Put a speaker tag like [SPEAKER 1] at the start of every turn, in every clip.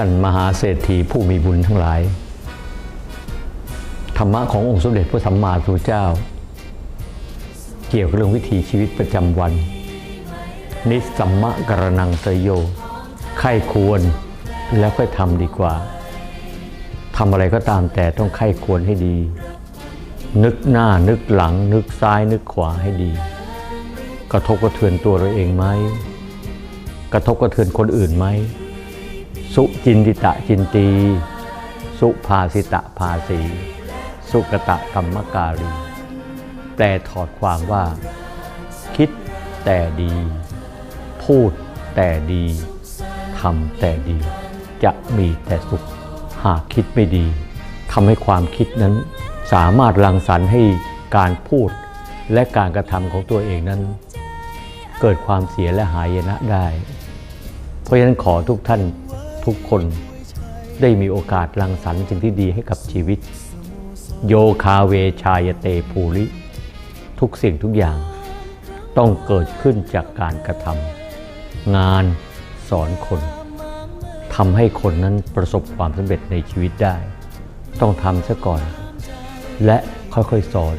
[SPEAKER 1] ท่านมหาเศรษฐีผู้มีบุญทั้งหลาย ธรรมะขององค์สมเด็จพระสัมมาสัมพุทธเจ้า เกี่ยวกับเรื่องวิถีชีวิตประจำวัน นิสสัมมะกรนังสยโยไข้ควรแล้วค่อยทำดีกว่าทำอะไรก็ตามแต่ต้องไข้ควรให้ดี นึกหน้านึกหลัง นึกซ้ายนึกขวาให้ดี กระทบกระเทือนตัวเราเองไหมกระทบกระเทือนคนอื่นไหม สุจินติตะจินตี สุภาสิตะภาสี สุกตะกรรมการี แปลถอดความว่า คิดแต่ดี พูดแต่ดีทำแต่ดี จะมีแต่สุข หากคิดไม่ดีทำให้ความคิดนั้น สามารถรังสรรค์ให้การพูดและการกระทำของตัวเองนั้น เกิดความเสียและหายนะได้ เพราะฉะนั้นขอทุกท่าน ทุกคนได้มีโอกาสรังสรรค์สิ่งที่ดีให้กับชีวิต โยคาเวชายเตภูริ ทุกสิ่งทุกอย่าง ต้องเกิดขึ้นจากการกระทำงานสอนคนทำให้คนนั้นประสบความสำเร็จในชีวิตได้ ต้องทำซะก่อน และค่อยๆสอน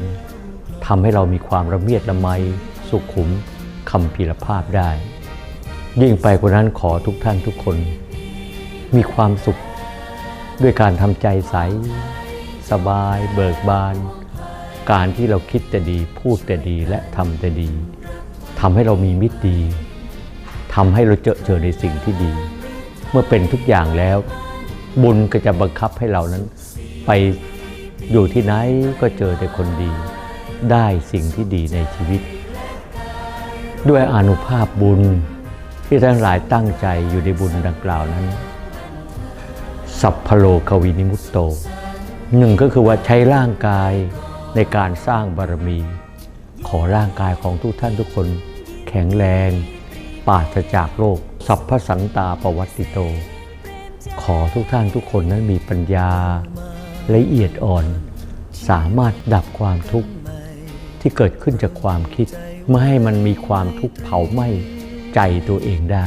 [SPEAKER 1] ทำให้เรามีความระเมียดระไมสุขุมคำพีรภาพได้ ยิ่งไปกว่านั้นขอทุกท่านทุกคน มีความสุข ด้วยการทำใจใส สบาย เบิกบาน การที่เราคิดแต่ดี พูดแต่ดีและทำแต่ดีทำให้เรามีมิตรดีทำให้เราเจอเจอในสิ่งที่ดี เมื่อเป็นทุกอย่างแล้ว บุญก็จะบังคับให้เรานั้น ไปอยู่ที่ไหนก็เจอแต่คนดี ได้สิ่งที่ดีในชีวิต ด้วยอนุภาพบุญที่ท่านหลายตั้งใจอยู่ในบุญดังกล่าวนั้น สัพพโลกวินิมุตโตหนึ่งก็คือว่าใช้ร่างกายในการสร้างบารมี ขอร่างกายของทุกท่านทุกคน แข็งแรงปราศจากโรคสัพพสันตาปวัตติโต ขอทุกท่านทุกคนนั้นมีปัญญาละเอียดอ่อน สามารถดับความทุกข์ที่เกิดขึ้นจากความคิด ไม่ให้มันมีความทุกข์เผาไหม้ใจตัวเองได้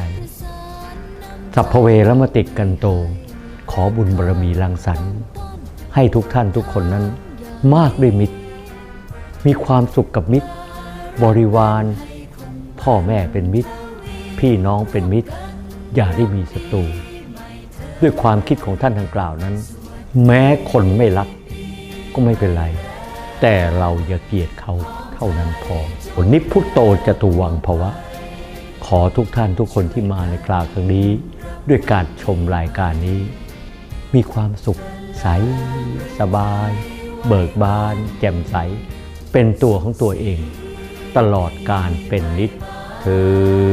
[SPEAKER 1] สัพเพเวรมติกันโต ขอบุญบารมีรังสรรค์ ให้ทุกท่านทุกคนนั้นมากด้วยมิตร มีความสุขกับมิตร บริวาร พ่อแม่เป็นมิตร พี่น้องเป็นมิตร อย่าได้มีศัตรูด้วยความคิดของท่านดังกล่าวนั้น แม้คนไม่รักก็ไม่เป็นไร แต่เราอย่าเกลียดเขาเท่านั้นพอผลนิพพุตโตจะตุวังภาวะ ขอทุกท่านทุกคนที่มาในคราวครั้งนี้ ด้วยการชมรายการนี้ มีความสุขใสสบาย เบิกบาน แจ่มใส เป็นตัวของตัวเอง ตลอดการเป็นนิดเธอ